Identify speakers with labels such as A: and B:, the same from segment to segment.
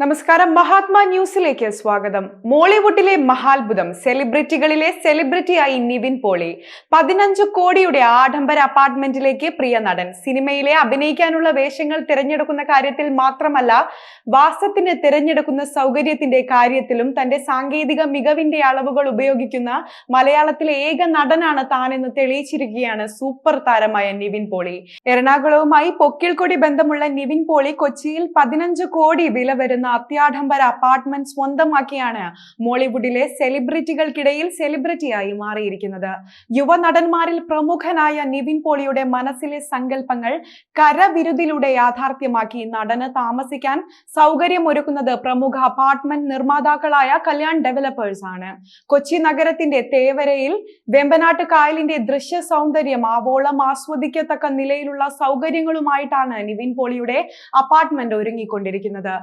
A: നമസ്കാരം. മഹാത്മാ ന്യൂസിലേക്ക് സ്വാഗതം. മോളിവുഡിലെ മഹാത്ഭുതം സെലിബ്രിറ്റികളിലെ സെലിബ്രിറ്റിയായി നിവിൻ പോളി. പതിനഞ്ചു കോടിയുടെ ആഡംബര അപ്പാർട്ട്മെന്റിലേക്ക് പ്രിയ നടൻ. സിനിമയിലെ അഭിനയിക്കാനുള്ള വേഷങ്ങൾ തിരഞ്ഞെടുക്കുന്ന കാര്യത്തിൽ മാത്രമല്ല വാസത്തിന് തിരഞ്ഞെടുക്കുന്ന സൗകര്യത്തിന്റെ കാര്യത്തിലും തന്റെ സാങ്കേതിക മികവിന്റെ അളവുകൾ ഉപയോഗിക്കുന്ന മലയാളത്തിലെ ഏക നടനാണ് താനെന്ന് തെളിയിച്ചിരിക്കുകയാണ് സൂപ്പർ താരമായ നിവിൻ പോളി. എറണാകുളവുമായി പൊക്കിൾക്കൊടി ബന്ധമുള്ള നിവിൻ പോളി കൊച്ചിയിൽ പതിനഞ്ചു കോടി വില വരുന്ന അത്യാഡംബര അപ്പാർട്ട്മെന്റ് സ്വന്തമാക്കിയാണ് മോളിവുഡിലെ സെലിബ്രിറ്റികൾക്കിടയിൽ സെലിബ്രിറ്റിയായി മാറിയിരിക്കുന്നത്. യുവനടന്മാരിൽ പ്രമുഖനായ നിവിൻ പോളിയുടെ മനസ്സിലെ സങ്കല്പങ്ങൾ കരവിരുതിലൂടെ യാഥാർത്ഥ്യമാക്കി നടന് താമസിക്കാൻ സൗകര്യമൊരുക്കുന്നത് പ്രമുഖ അപ്പാർട്ട്മെന്റ് നിർമ്മാതാക്കളായ കല്യാൺ ഡെവലപ്പേഴ്സ് ആണ്. കൊച്ചി നഗരത്തിന്റെ തേവരയിൽ വെമ്പനാട്ട് കായലിന്റെ ദൃശ്യ സൗന്ദര്യം ആവോളം ആസ്വദിക്കത്തക്ക നിലയിലുള്ള സൗകര്യങ്ങളുമായിട്ടാണ് നിവിൻ പോളിയുടെ അപ്പാർട്ട്മെന്റ് ഒരുങ്ങിക്കൊണ്ടിരിക്കുന്നത്.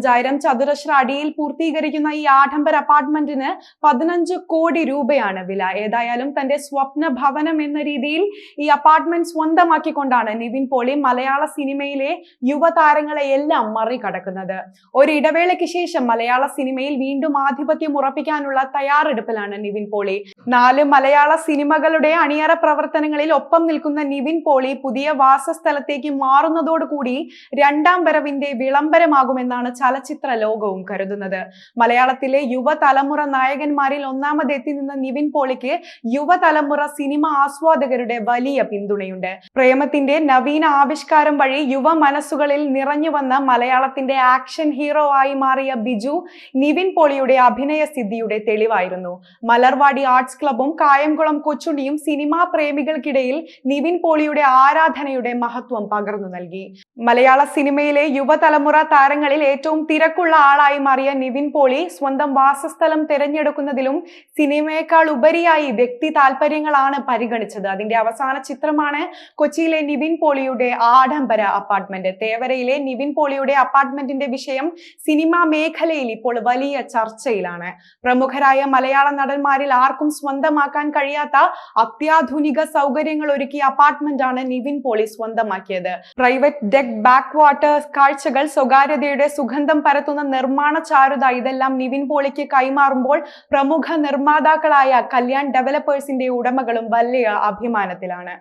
A: പതിനഞ്ചായിരം ചതുരശ്ര അടിയിൽ പൂർത്തീകരിക്കുന്ന ഈ ആഡംബര അപ്പാർട്ട്മെന്റിന് പതിനഞ്ച് കോടി രൂപയാണ് വില. ഏതായാലും തന്റെ സ്വപ്ന ഭവനം എന്ന രീതിയിൽ ഈ അപ്പാർട്ട്മെന്റ് സ്വന്തമാക്കിക്കൊണ്ടാണ് നിവിൻ പോളി മലയാള സിനിമയിലെ യുവതാരങ്ങളെ എല്ലാം മറികടക്കുന്നത്. ഒരു ഇടവേളയ്ക്ക് ശേഷം മലയാള സിനിമയിൽ വീണ്ടും ആധിപത്യം ഉറപ്പിക്കാനുള്ള തയ്യാറെടുപ്പിലാണ് നിവിൻ പോളി. നാല് മലയാള സിനിമകളുടെ അണിയറ പ്രവർത്തനങ്ങളിൽ ഒപ്പം നിൽക്കുന്ന നിവിൻ പോളി പുതിയ വാസസ്ഥലത്തേക്ക് മാറുന്നതോടുകൂടി രണ്ടാം വരവിന്റെ വിളംബരമാകുമെന്നാണ് ചലച്ചിത്ര ലോകവും കരുതുന്നത്. മലയാളത്തിലെ യുവതലമുറ നായകന്മാരിൽ ഒന്നാമതെത്തി നിന്ന നിവിൻ പോളിക്ക് യുവതലമുറ സിനിമ ആസ്വാദകരുടെ വലിയ പിന്തുണയുണ്ട്. പ്രേമത്തിന്റെ നവീന ആവിഷ്കാരം വഴി യുവ മനസ്സുകളിൽ നിറഞ്ഞു വന്ന മലയാളത്തിന്റെ ആക്ഷൻ ഹീറോ ആയി മാറിയ ബിജു നിവിൻ പോളിയുടെ അഭിനയ സിദ്ധിയുടെ തെളിവായിരുന്നു. മലർവാടി ആർട്സ് ക്ലബും കായംകുളം കൊച്ചുണ്ണിയും സിനിമാ പ്രേമികൾക്കിടയിൽ നിവിൻ പോളിയുടെ ആരാധനയുടെ മഹത്വം പകർന്നു നൽകി. മലയാള സിനിമയിലെ യുവതലമുറ താരങ്ങളിൽ ഏറ്റവും തിരക്കുള്ള ആളായി മാറിയ നിവിൻ പോളി സ്വന്തം വാസസ്ഥലം തിരഞ്ഞെടുക്കുന്നതിലും സിനിമയേക്കാൾ ഉപരിയായി വ്യക്തി താല്പര്യങ്ങളാണ് പരിഗണിച്ചത്. അതിന്റെ അവസാന ചിത്രമാണ് കൊച്ചിയിലെ നിവിൻ പോളിയുടെ ആഡംബര അപ്പാർട്ട്മെന്റ്. തേവരയിലെ നിവിൻ പോളിയുടെ അപ്പാർട്ട്മെന്റിന്റെ വിഷയം സിനിമാ മേഖലയിൽ ഇപ്പോൾ വലിയ ചർച്ചയിലാണ്. പ്രമുഖരായ മലയാള നടന്മാരിൽ ആർക്കും സ്വന്തമാക്കാൻ കഴിയാത്ത അത്യാധുനിക സൗകര്യങ്ങൾ ഒരുക്കിയ അപ്പാർട്ട്മെന്റ് ആണ് നിവിൻ പോളി സ്വന്തമാക്കിയത്. പ്രൈവറ്റ് ഡെക് ബാക്ക് വാട്ടർ കാഴ്ചകൾ സ്വകാര്യതയുടെ സുഗന്ധം പരത്തുന്ന നിർമ്മാണ ചാരുത ഇതെല്ലാം നിവിൻ പോളിക്ക് കൈമാറുമ്പോൾ പ്രമുഖ നിർമ്മാതാക്കളായ കല്യാൺ ഡെവലപ്പേഴ്സിന്റെ ഉടമകളും വലിയ അഭിമാനത്തിലാണ്.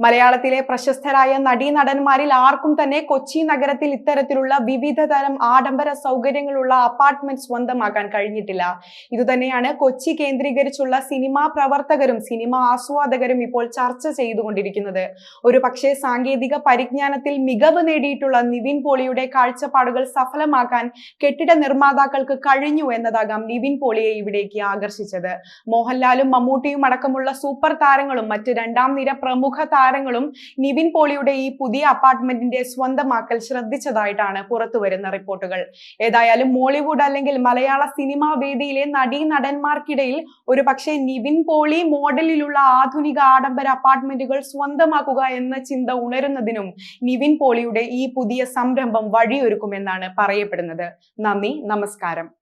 A: മലയാളത്തിലെ പ്രശസ്തരായ നടീനടന്മാരിൽ ആർക്കും തന്നെ കൊച്ചി നഗരത്തിൽ ഇത്തരത്തിലുള്ള വിവിധ തരം ആഡംബര സൗകര്യങ്ങളുള്ള അപ്പാർട്ട്മെന്റ് സ്വന്തമാക്കാൻ കഴിഞ്ഞിട്ടില്ല. ഇതുതന്നെയാണ് കൊച്ചി കേന്ദ്രീകരിച്ചുള്ള സിനിമാ പ്രവർത്തകരും സിനിമാ ആസ്വാദകരും ഇപ്പോൾ ചർച്ച ചെയ്തുകൊണ്ടിരിക്കുന്നത്. ഒരു പക്ഷേ സാങ്കേതിക പരിജ്ഞാനത്തിൽ മികവ് നേടിയിട്ടുള്ള നിവിൻ പോളിയുടെ കാഴ്ചപ്പാടുകൾ സഫലമാക്കാൻ കെട്ടിട നിർമ്മാതാക്കൾക്ക് കഴിഞ്ഞു എന്നതാകാം നിവിൻ പോളിയെ ഇവിടേക്ക് ആകർഷിച്ചത്. മോഹൻലാലും മമ്മൂട്ടിയും അടക്കമുള്ള സൂപ്പർ താരങ്ങളും മറ്റ് രണ്ടാം നിര പ്രമുഖ താരങ്ങളും നിവിൻ പോളിയുടെ ഈ പുതിയ അപ്പാർട്ട്മെന്റിന്റെ സ്വന്തമാക്കൽ ശ്രദ്ധിച്ചതായിട്ടാണ് പുറത്തുവരുന്ന റിപ്പോർട്ടുകൾ. ഏതായാലും മോളിവുഡ് അല്ലെങ്കിൽ മലയാള സിനിമാ വേദിയിലെ നടീ നടന്മാർക്കിടയിൽ ഒരു പക്ഷേ നിവിൻ പോളി മോഡലിലുള്ള ആധുനിക ആഡംബര അപ്പാർട്ട്മെന്റുകൾ സ്വന്തമാക്കുക എന്ന ചിന്ത ഉണരുന്നതിനും നിവിൻ പോളിയുടെ ഈ പുതിയ സംരംഭം വഴിയൊരുക്കുമെന്നാണ് പറയപ്പെടുന്നത്. നന്ദി നമസ്കാരം.